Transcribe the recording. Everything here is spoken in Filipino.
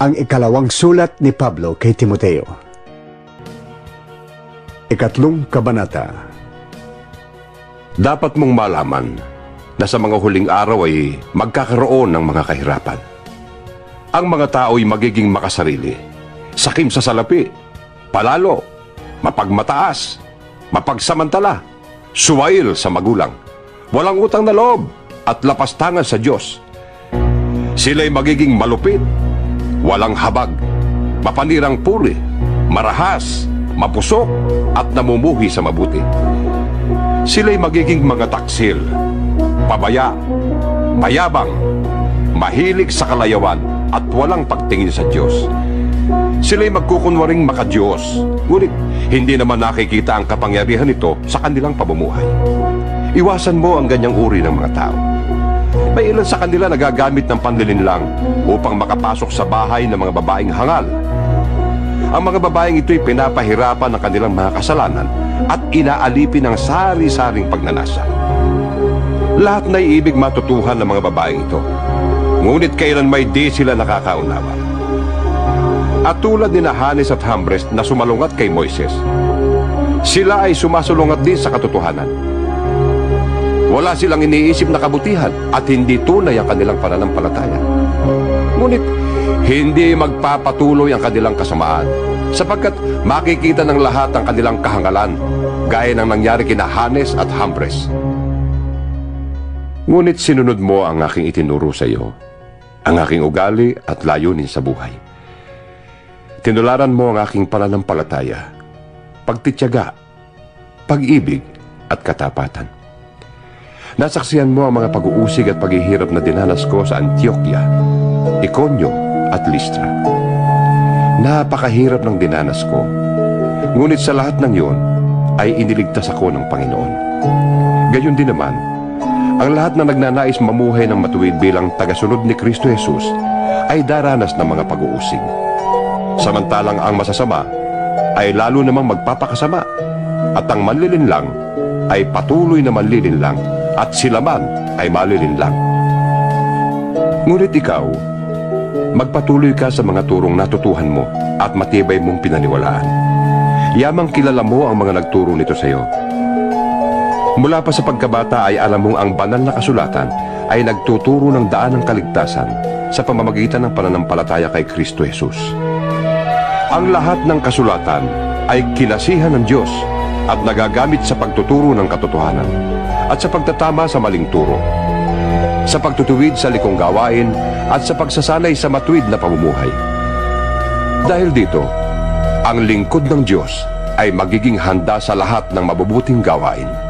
ang ikalawang sulat ni Pablo kay Timoteo. Ikatlong kabanata. Dapat mong malaman na sa mga huling araw ay magkakaroon ng mga kahirapan. Ang mga tao'y magiging makasarili, sakim sa salapi, palalo, mapagmataas, mapagsamantala, suwail sa magulang, walang utang na loob at lapastangan sa Diyos. Sila'y magiging malupit, walang habag, mapanirang puri, marahas, mapusok at namumuhi sa mabuti. Sila'y magiging mga taksil, pabaya, mayabang, mahilig sa kalayawan at walang pagtingin sa Diyos. Sila'y magkukunwaring makadiyos, ngunit hindi naman nakikita ang kapangyarihan nito sa kanilang pamumuhay. Iwasan mo ang ganyang uri ng mga tao. May ilan sa kanila nagagamit ng panlilinlang upang makapasok sa bahay ng mga babaeng hangal. Ang mga babaeng ito'y pinapahirapan ng kanilang mga kasalanan at inaalipin ng sari-saring pagnanasa. Lahat na ibig matutuhan ng mga babaeng ito. Ngunit kailan may di sila nakakaunawa. At tulad ni Hanes at Hambres na sumalungat kay Moises, sila ay sumasulungat din sa katotohanan. Wala silang iniisip na kabutihan at hindi tunay ang kanilang pananampalataya. Ngunit hindi magpapatuloy ang kanilang kasamaan sapagkat makikita ng lahat ang kanilang kahangalan gaya ng nangyari kina Hanes at Hambres. Ngunit sinunod mo ang aking itinuro sa iyo, ang aking ugali at layunin sa buhay. Tinularan mo ang aking pananampalataya, pagtityaga, pag-ibig at katapatan. Nasaksiyan mo ang mga pag-uusig at paghihirap na dinanas ko sa Antioquia, Iconio at Listra. Napakahirap ng dinanas ko. Ngunit sa lahat ng iyon ay iniligtas ako ng Panginoon. Gayon din naman, ang lahat na nagnanais mamuhay ng matuwid bilang tagasunod ni Kristo Jesus ay daranas ng mga pag-uusig. Samantalang ang masasama ay lalo namang magpapakasama at ang manlilinlang ay patuloy na manlilinlang at sila man ay malilinlang. Ngunit ikaw, magpatuloy ka sa mga turong natutuhan mo at matibay mong pinaniwalaan. Yamang kilala mo ang mga nagturo nito sa iyo. Mula pa sa pagkabata ay alam mong ang banal na kasulatan ay nagtuturo ng daan ng kaligtasan sa pamamagitan ng pananampalataya kay Kristo Jesus. Ang lahat ng kasulatan ay kinasihan ng Diyos at nagagamit sa pagtuturo ng katotohanan at sa pagtatama sa maling turo, sa pagtutuwid sa likong gawain at sa pagsasanay sa matuwid na pamumuhay. Dahil dito, ang lingkod ng Diyos ay magiging handa sa lahat ng mabubuting gawain.